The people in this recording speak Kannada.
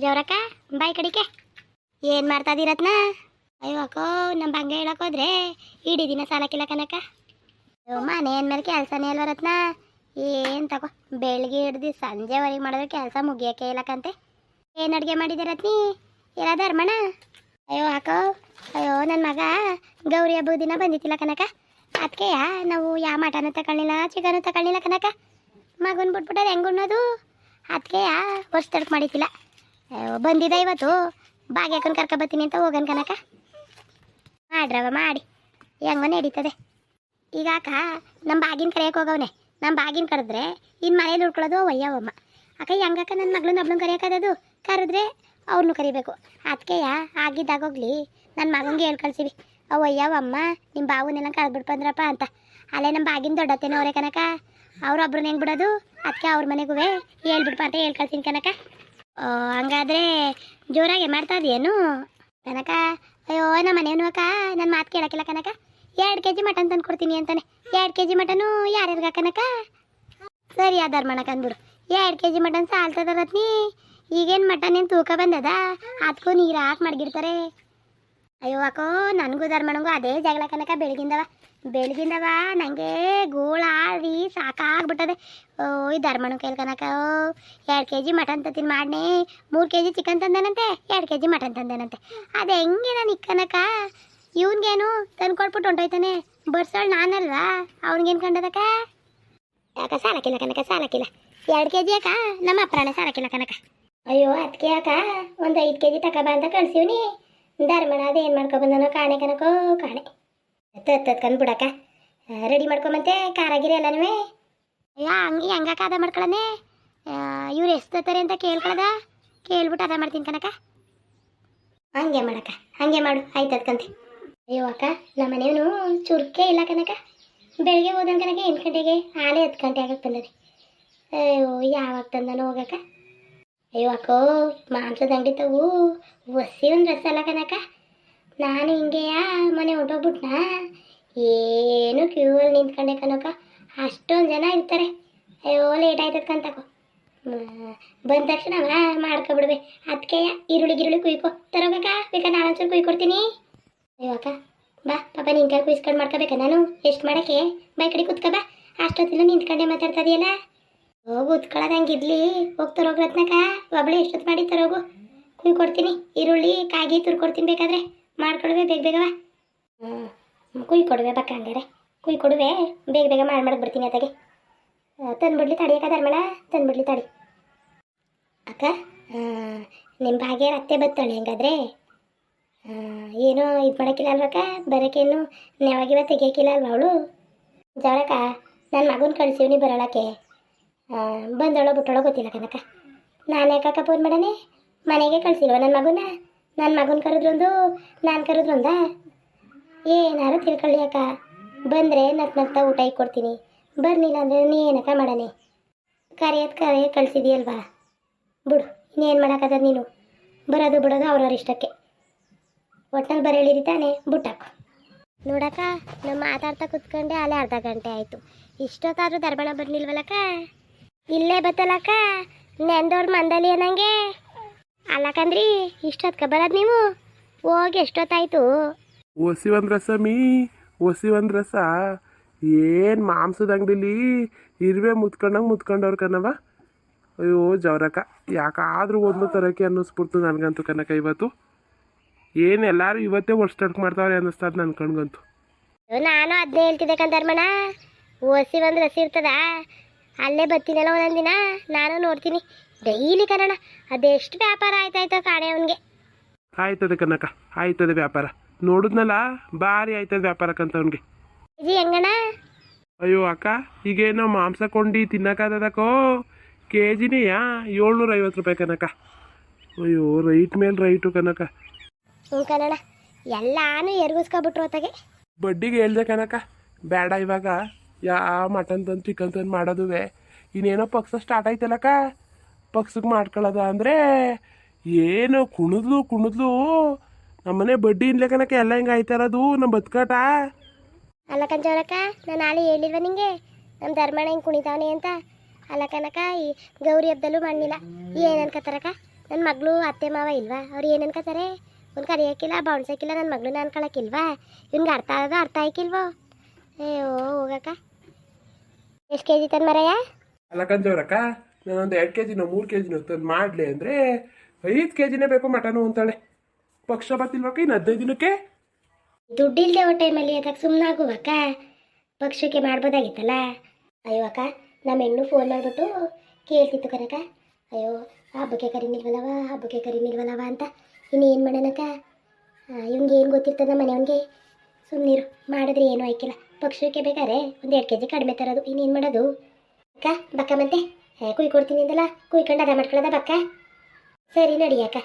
ಜವರಕ್ಕ ಬಾಯಿ ಕಡಿಕೆ. ಏನು ಮಾಡ್ತಾ ಇದೀರತ್ನ ಅಯ್ಯೋ ಅಕ್ಕೋ ನಮ್ಮ ಹಂಗೆ ಹೇಳಕ್ ಹೋದ್ರೆ ಇಡೀ ದಿನ ಸಾಲಕ್ಕಿಲ್ಲ ಕನಕ. ಅಯ್ಯೋ, ಮನೆ ಅಂದ್ಮೇಲೆ ಕೆಲಸನೇ ಅಲ್ವ ರತ್ನ? ಏನು ತಗೋ ಬೆಳಿಗ್ಗೆ ಹಿಡ್ದು ಸಂಜೆವರೆಗೆ ಮಾಡಿದ್ರೆ ಕೆಲಸ ಮುಗಿಯೋಕೆ ಇಲ್ಲಕಂತೆ ಏನು ಅಡುಗೆ ಮಾಡಿದೆ ರತ್ನಿ? ಎಲ್ಲ ಧರ್ಮಣ ಅಯ್ಯೋ ಅಕ್ಕೋ, ಅಯ್ಯೋ ನನ್ನ ಮಗ ಗೌರಿ ಹಬ್ಬದ ದಿನ ಬಂದಿತ್ತಿಲ್ಲ ಕನಕ. ಅದಕ್ಕೆ ನಾವು ಯಾವ ಮಟನ ತಗೊಳ್ಳಿಲ್ಲ ಚಿಕನು ತಗೊಳ್ಳಿಲ್ಲ ಕನಕ? ಮಗನ್ ಬಿಟ್ಬಿಟ್ಟರೆ ಹೆಂಗೆ ಉಣ್ಣೋದು? ಅದಕ್ಕೆ ವರ್ಷ ತಡ್ಕ ಮಾಡಿತ್ತಿಲ್ಲ. ಅಯ್ಯೋ, ಇವತ್ತು. ಇವತ್ತು ಹಾಕೊಂಡು ಕರ್ಕೊ ಬರ್ತೀನಿ ಅಂತ ಹೋಗನ್ ಕನಕ ಮಾಡ್ರವ ಮಾಡಿ. ಹೆಂಗೋ ನಡೀತದೆ. ಈಗ ಅಕ್ಕ ನಮ್ಮ ಬಾಗಿನ ಕರೆಯಕ್ಕೆ ಹೋಗವನೆ. ನಮ್ಮ ಬಾಗಿನ ಕರೆದ್ರೆ ಇನ್ನು ಮನೇಲಿ ಉಳ್ಕೊಳ್ಳೋದು ಒಯ್ಯವಮ್ಮ ಅಕ್ಕ ಹೆಂಗಕ್ಕ ನನ್ನ ಮಗಳನ್ನ ಒಬ್ಳನ್ನ ಕರೆಯೋಕ್ಕದು ಕರೆದ್ರೆ ಅವ್ರನ್ನೂ ಕರಿಬೇಕು. ಅದಕ್ಕೆ ಆಗಿದ್ದಾಗೋಗ್ಲಿ ನನ್ನ ಮಗನಿಗೆ ಹೇಳಿ ಕಳ್ಸಿವಿ. ಅಯ್ಯವಮ್ಮ ನಿಮ್ಮ ಬಾವುನೆಲ್ಲ ಕರೆದ್ಬಿಟ್ಬಂದ್ರಪ್ಪ ಅಂತ. ಅಲ್ಲೇ ನಮ್ಮ ಬಾಗಿನ ದೊಡ್ಡತ್ತೇನೆ ಅವರೇ ಕನಕ ಅವ್ರೊಬ್ರನ್ನ ಹೆಂಗೆ ಬಿಡೋದು? ಅದಕ್ಕೆ ಅವ್ರ ಮನೆಗೂ ಹೇಳ್ಬಿಡ್ಪ ಅಂತ ಹೇಳ್ ಕಳ್ತೀನಿ ಕನಕ ಹಂಗಾದ್ರೆ ಜೋರಾಗಿ ಮಾಡ್ತಾ ಇದೆಯೇನು ಕನಕ, ಅಯ್ಯೋ, ನಮ್ಮ ಮನೆಯನ್ನು ಅಕ್ಕ ನನ್ನ ಮಾತು ಕೇಳಕ್ಕಿಲ್ಲ ಕನಕ. ಎರಡು ಕೆ ಜಿ ಮಟನ್ ತಂದು ಕೊಡ್ತೀನಿ ಅಂತಾನೆ. ಎರಡು ಕೆ ಜಿ ಮಟನು ಯಾರ್ಯಾರಿಗೆ ಕನಕ? ಸರಿ ಆಧಾರ್ ಮಾಡಕ್ ಅಂದ್ಬಿಡು ಎರಡು ಕೆ ಜಿ ಮಟನ್ ಸಾಲ್ತದ ರತ್ನಿ. ಈಗೇನು ಮಟನ್ ಏನು ತೂಕ ಬಂದದ? ಅದಕ್ಕೂ ನೀರು ಹಾಕಿ ಮಡಗಿರ್ತಾರೆ. ಅಯ್ಯೋ ಅಕ್ಕೋ, ನನಗೂ ಧರ್ಮಣಂಗೂ ಅದೇ ಜಗಳ ಕನಕ ಬೆಳಗಿಂದವ ಬೆಳಗಿಂದವ ನನಗೆ ಗೋಳಾಡಿ ಸಾಕಾಗ್ಬಿಟ್ಟದೆ. ಓ ಈ ಧರ್ಮಣ ಕೈಲ್ ಕನಕ ಎರಡು ಕೆ ಜಿ ಮಟನ್ ತತ್ತಿನ ಮಾಡಿ ಮೂರು ಕೆ ಜಿ ಚಿಕನ್ ತಂದೇನಂತೆ, ಎರಡು ಕೆ ಜಿ ಮಟನ್ ತಂದೇನಂತೆ. ಅದು ಹೆಂಗೆ ನಾನು ಇಕ್ಕನಕ ಇವನ್ಗೇನು ತಂದು ಕೊಟ್ಬಿಟ್ಟು ಹೊಂಟೋಯ್ತಾನೆ. ಬರ್ಸೋಳು ನಾನಲ್ವಾ? ಅವ್ನಿಗೇನು ಕಂಡದಕ್ಕ? ಯಾಕ ಸಾಲಕ್ಕಿಲ್ಲ ಕನಕ ಸಾಲಕ್ಕಿಲ್ಲ ಎರಡು ಕೆ ಜಿ ಯಾಕ ನಮ್ಮ ಅಪ್ರಾಣ ಸಾಲಕ್ಕಿಲ್ಲ ಕನಕ ಅಯ್ಯೋ ಅದಕ್ಕೆ ಯಾಕ ಒಂದು ಐದು ಕೆ ಜಿ ತಕ ಅಂತ ಕಳ್ಸೀವ್ನಿ. ಧರ್ಮಣ ಅದೇನು ಮಾಡ್ಕೊಬಂದನೋ ಕಾಣೆ ಕನಕೋ ಕಾಣೆ. ತತ್ತತ್ಕಂದು ಕಂದ್ಬಿಡಕ್ಕ ರೆಡಿ ಮಾಡ್ಕೊಂಬಂತೆ, ಕಾರಾಗಿರಿ ಎಲ್ಲನೂ ಅಯ್ಯ ಹಂಗೆ, ಹಂಗಾಕ ಅದ ಮಾಡ್ಕೊಳನೆ. ಇವ್ರು ಎಷ್ಟು ಅಂತ ಕೇಳ್ಕೊಳದ? ಕೇಳ್ಬಿಟ್ಟು ಅದ ಮಾಡ್ತೀನಿ ಕನಕ ಹಂಗೆ ಮಾಡಕ್ಕ, ಹಂಗೆ ಮಾಡು, ಆಯ್ತು ಕಂತೆ. ಅಯ್ಯೋ ಅಕ್ಕ, ನಮ್ಮ ಮನೆಯವನು ಚುರ್ಕೆ ಇಲ್ಲ ಕನಕ ಬೆಳಿಗ್ಗೆ ಹೋದನ್ ಕನಕ ಎಂಟು ಗಂಟೆಗೆ ಆಲೆ ಹತ್ತು ಗಂಟೆ ಆಗಕ್ಕೆ ಬಂದದೆ. ಅಯ್ಯೋ, ಯಾವಾಗ ತಂದನು ಹೋಗಕ್ಕ. ಅಯ್ಯೋ ಅಕ್ಕೋ, ಮಾಂಸದ ಅಂಗಡಿ ತಗು. ಒಸಿ ಒಂದು ರಸ ಕನಕ ನಾನು ಹಿಂಗೆಯಾ ಮನೆ ಹೊಟ್ಟೋಗ್ಬಿಟ್ನಾ ಏನು ಕ್ಯೂ ಅಲ್ಲಿ ನಿಂತ್ಕೊಂಡೆ ಕನಕ ಅಷ್ಟೊಂದು ಜನ ಇರ್ತಾರೆ. ಅಯ್ಯೋ ಲೇಟ್ ಆಯ್ತದ ಕಂತಕೋ ಬಂದ ತಕ್ಷಣ ಮಾಡ್ಕೊಬಿಡ್ವೆ. ಅದಕ್ಕೆ ಈರುಳ್ಳಿ ಗಿರುಳ್ಳಿ ಕುಯ್ಕೊ. ತರೋಬೇಕ? ಬೇಕಾ? ನಾನು ಒಂಚೂರು ಕುಯ್ಕೊಡ್ತೀನಿ. ಅಯ್ಯೋ ಅಕ್ಕ, ಬಾ, ಪಾಪ ನಿನ್ ಕೈ ಕುಯ್ಸ್ಕೊಂಡು ಮಾಡ್ಕೋಬೇಕಾ ನಾನು? ಎಷ್ಟು ಮಾಡೋಕ್ಕೆ. ಬೈ ಕಡೆ ಕುತ್ಕೊ ಬಾ. ಅಷ್ಟೊತ್ತಿಲ್ಲ ನಿಂತ್ಕೊಂಡೆ ಮಾತಾಡ್ತಾ ಇದೆಯಲ್ಲ? ಹೋಗು ಉತ್ಕೊಳ್ಳೋದು ಹಂಗಿರ್ಲಿ ಹೋಗಿ ರತ್ನಕ ಒಬ್ಳೆ ಎಷ್ಟೊತ್ತು ಮಾಡಿ ತರೋಗು ಕುಯ್ ಕೊಡ್ತೀನಿ. ಈರುಳ್ಳಿ, ಕಾಗಿ ತುರ್ಕೊಡ್ತೀನಿ ಬೇಕಾದ್ರೆ. ಮಾಡ್ಕೊಡುವೆ, ಬೇಗ ಬೇಗವ. ಕುಯ್ ಕೊಡುವೆ ಬಕ್ಕ ಹಂಗಾರೆ. ಕುಯ್ ಕೊಡುವೆ. ಬೇಗ ಬೇಗ ಮಾಡಿ ಮಾಡಕ್ಕೆ ಬರ್ತೀನಿ ಅತ್ತಾಗೆ. ತಂದ್ಬಿಡ್ಲಿ ತಡಿ ಅಕ್ಕ ಧರ್ಮಣ ತಂದ್ಬಿಡ್ಲಿ ತಡಿ ಅಕ್ಕ ನಿಮ್ಮ ಭಾಗ್ಯ ಅತ್ತೆ ಬತ್ತಾಳೆ ಹೆಂಗಾದ್ರೆ. ಏನೋ ಇದು ಮಾಡೋಕ್ಕಿಲ್ಲ ಅಲ್ವಕ್ಕ ಬರೋಕ್ಕೇನು ನೆವಾಗಿವ ತೆಗಿಯೋಕ್ಕಿಲ್ಲ ಅಲ್ವ ಅವಳು? ಜವಳಕ್ಕ ನನ್ನ ಮಗುನ ಕಳಿಸಿವ್ನಿ ಬರೋಳಕ್ಕೆ. ಬಂದಳೋ ಬಿಟ್ಟಳೋ ಗೊತ್ತಿಲ್ಲ ಕನಕ ನಾನು ಯಾಕಕ್ಕ ಫೋನ್ ಮಾಡನೆ ಮನೆಗೆ ಕಳಿಸಿಲ್ವ ನನ್ನ ಮಗುನ? ನನ್ನ ಮಗನ ಕರೆದ್ರೊಂದು, ನಾನು ಕರೆದ್ರೊಂದ? ಏನಾರು ತಿಳ್ಕೊಳ್ಳಿ ಅಕ್ಕ. ಬಂದರೆ ನಕ್ ನಗ್ತಾ ಊಟ ಕೊಡ್ತೀನಿ. ಬರ್ಲಿಲ್ಲ ಅಂದರೆ ನೀ ಏನಕ್ಕ ಮಾಡನೆ ಕರೆಯೋದು ಕರೆಯ ಕಳಿಸಿದೆಯಲ್ವಾ? ಬಿಡು, ಇನ್ನೇನು ಮಾಡೋಕ್ಕದ ನೀನು? ಬರೋದು ಬಿಡೋದು ಅವ್ರವ್ರ ಇಷ್ಟಕ್ಕೆ. ಒಟ್ನಲ್ಲಿ ಬರೇಳಿರಿ ತಾನೆ? ಬುಟ್ಟಾಕು. ನೋಡಕ್ಕ, ನಮ್ಮ ಮಾತಾಡ್ತಾ ಕುತ್ಕೊಂಡೆ ಅಲ್ಲೇ ಅರ್ಧ ಗಂಟೆ ಆಯಿತು. ಇಷ್ಟೊತ್ತಾದರೂ ದರ್ಬಣ ಬರ್ಲಿಲ್ವಲ್ಲಕ್ಕ? ಇಲ್ಲೇ ಬತ್ತಲಕ್ಕ ನೆಂದೋಡ್ ಮಂದಲ್ಲಿ ಏನಂಗೆ ಅಲ್ಲಕಂದ್ರಿ ಇಷ್ಟೊತ್ಕ ಬರೋದು ನೀವು? ಹೋಗಿ ಎಷ್ಟೊತ್ತಾಯ್ತು? ಒಸಿ ಒಂದು ರಸ ಮೀ ಒಸಿ ಒಂದು ರಸ ಏನು ಮಾಂಸದ ಅಂಗಡಿಲಿ ಇರುವೆ ಮುತ್ಕೊಂಡಂಗೆ ಮುತ್ಕೊಂಡವ್ರು ಕಣವ ಅಯ್ಯೋ ಜವರಕ್ಕ ಯಾಕಾದ್ರೂ ಒಂದು ತರಕ್ಕೆ ಅನ್ನಿಸ್ಬಿಡ್ತು ನನಗಂತೂ ಕನಕ ಇವತ್ತು. ಏನು ಎಲ್ಲರೂ ಇವತ್ತೇ ವರ್ಷ ಮಾಡ್ತಾವ್ರೆ ಅನ್ನಿಸ್ತದ ನನ್ನ ಕಣ್ಗಂತೂ ನಾನು ಅದನ್ನೇ ಹೇಳ್ತಿದ್ದೆ ಕಂದರ್ಮಣ ಓಸಿ ಒಂದು ರಸಿ ಇರ್ತದ? ಅಲ್ಲೇ ಬರ್ತೀನಲ್ಲ ಒಂದೊಂದು ದಿನ ನಾನು ನೋಡ್ತೀನಿ. ಡೈಲಿ ಕನ್ನಡ. ಅದೆಷ್ಟು ವ್ಯಾಪಾರ ಆಯ್ತಾಯ್ತ ಕಾಣೆ ಅವನಿಗೆ. ಆಯ್ತದೆ ಕನಕ ಆಯ್ತದೆ ವ್ಯಾಪಾರ. ನೋಡಿದ್ನಲ್ಲ ಭಾರಿ ಆಯ್ತದೆ ವ್ಯಾಪಾರಕ್ಕಂತ ಅವನಿಗೆ. ಜಿ ಹೆಂಗಣ್ಣ? ಅಯ್ಯೋ ಅಕ್ಕ ಈಗೇನೋ ಮಾಂಸ ಕೊಂಡಿ ತಿನ್ನಕ್ಕಾದದಕ್ಕೋ? ಕೆ ಜಿನೆಯಾ ಏಳ್ನೂರ ಐವತ್ತು ರೂಪಾಯಿ ಕನಕ. ಅಯ್ಯೋ ರೈಟ್ ಮೇಲೆ ರೈಟು ಕನಕ. ಹ್ಞೂ ಕನ್ನಡ. ಎಲ್ಲಾನು ಎರಗಿಸ್ಕೊಬಿಟ್ರು ಹೊತ್ತಾಗೆ ಬಡ್ಡಿಗೆ ಹೇಳ್ದೆ ಕನಕ ಬೇಡ ಇವಾಗ. ಯಾ ಮಟನ್ ತಂದು ಚಿಕನ್ ತಂದು ಮಾಡೋದುವೆ. ಇನ್ನೇನೋ ಪಕ್ಷ ಸ್ಟಾರ್ಟ್ ಆಯ್ತಲ್ಲಕ್ಕ ಪಕ್ಷಕ್ಕೆ ಮಾಡ್ಕೊಳ್ಳೋದ ಅಂದರೆ ಏನು ಕುಣಿದ್ಲು ಕುಣಿದ್ಲು. ನಮ್ಮನೆ ಬಡ್ಡಿ ಇನ್ಲೆ ಕನಕ ಎಲ್ಲ ಹಿಂಗೆ ಆಯ್ತಾರದು ನಮ್ಮ ಬದುಕಾಟ. ಅಲ್ಲ ಕಂಚವರಕ್ಕ ನಾನು ನಾಳೆ ಹೇಳಿಲ್ವ ನಿಂಗೆ? ನಮ್ಮ ಧರ್ಮಣ ಹಿಂಗೆ ಕುಣಿತಾವನೆ ಅಂತ. ಅಲ್ಲ ಕನಕ ಈ ಗೌರಿ ಹಬ್ಬದಲ್ಲೂ ಮಣ್ಣಿಲ್ಲ ಏನು ಅನ್ಕೋತಾರಕ್ಕ ನನ್ನ ಮಗಳು ಅತ್ತೆ ಮಾವ ಇಲ್ವಾ? ಅವ್ರು ಏನು ಅನ್ಕೋತಾರೆ ಒಂದು ಕರಿಯೋಕ್ಕಿಲ್ಲ ಬೌಣ್ಸಕ್ಕಿಲ್ಲ ನನ್ನ ಮಗಳನ್ನ ಅನ್ಕೊಳಕ್ಕಿಲ್ವಾ ಇವ್ನಿಗೆ ಅರ್ಥ ಆಗೋದು, ಅರ್ಥ ಆಯ್ಕಿಲ್ವೋ? ಅಯ್ಯೋ ಹೋಗಕ್ಕ. ಎಷ್ಟು ಕೆ ಜಿ ತಂದು ಮರಯ್ಯ ಅಲ್ಲ ಕಂಜವ್ರಕ್ಕ ನಾನೊಂದು ಎರಡು ಕೆ ಜಿನೋ ಮೂರು ಕೆ ಜಿನೋ ತಂದು ಮಾಡಲಿ ಅಂದರೆ ಐದು ಕೆ ಜಿನೇ ಬೇಕು ಮಟನು ಅಂತಾಳೆ. ಪಕ್ಷ ಬರ್ತಿಲ್ವಕ್ಕ ಇನ್ನು ಹದಿನೈದು ದಿನಕ್ಕೆ? ದುಡ್ಡಿಲ್ದೆ ಹೊಟ್ಟೆ ಮೇಲೆ ಅದಕ್ಕೆ ಸುಮ್ಮನೆ ಆಗುವಕ್ಕ? ಪಕ್ಷಕ್ಕೆ ಮಾಡ್ಬೋದಾಗಿತ್ತಲ್ಲ? ಅಯ್ಯೋ ಅಕ್ಕ ನಮ್ಮ ಹೆಣ್ಣು ಫೋನ್ ಮಾಡಿಬಿಟ್ಟು ಕೇಳ್ತಿತ್ತು ಕನಕ ಅಯ್ಯೋ ಹಬ್ಬಕ್ಕೆ ಕರಿನಿಲ್ವಲ್ಲವ ಹಬ್ಬಕ್ಕೆ ಕರಿನಿಲ್ವಲ್ಲವ ಅಂತ. ಇನ್ನೇನು ಮಾಡೋಣಕ್ಕ? ಇವ್ನಿಗೆ ಏನು ಗೊತ್ತಿರ್ತದ ಮನೆಯವನಿಗೆ? ಸುಮ್ಮನಿರು ಮಾಡಿದ್ರೆ ಏನೂ ಆಯ್ಕಿಲ್ಲ. ಪಕ್ಷಕ್ಕೆ ಬೇಕಾದ್ರೆ ಒಂದು ಎರಡು ಕೆ ಜಿ ಕಡಿಮೆ ತರೋದು. ಇನ್ನೇನು ಮಾಡೋದು? ಅಕ್ಕ, ಬಕ್ಕ ಮತ್ತೆ? ಕುಯ್ಕೊಡ್ತೀನಿ ಅಂದಲ್ಲ? ಕುಯ್ಕೊಂಡು ಅದ ಮಾಡ್ಕೊಳ್ಳೋದ ಬಕ್ಕ? ಸರಿ ನಡಿ ಅಕ್ಕ.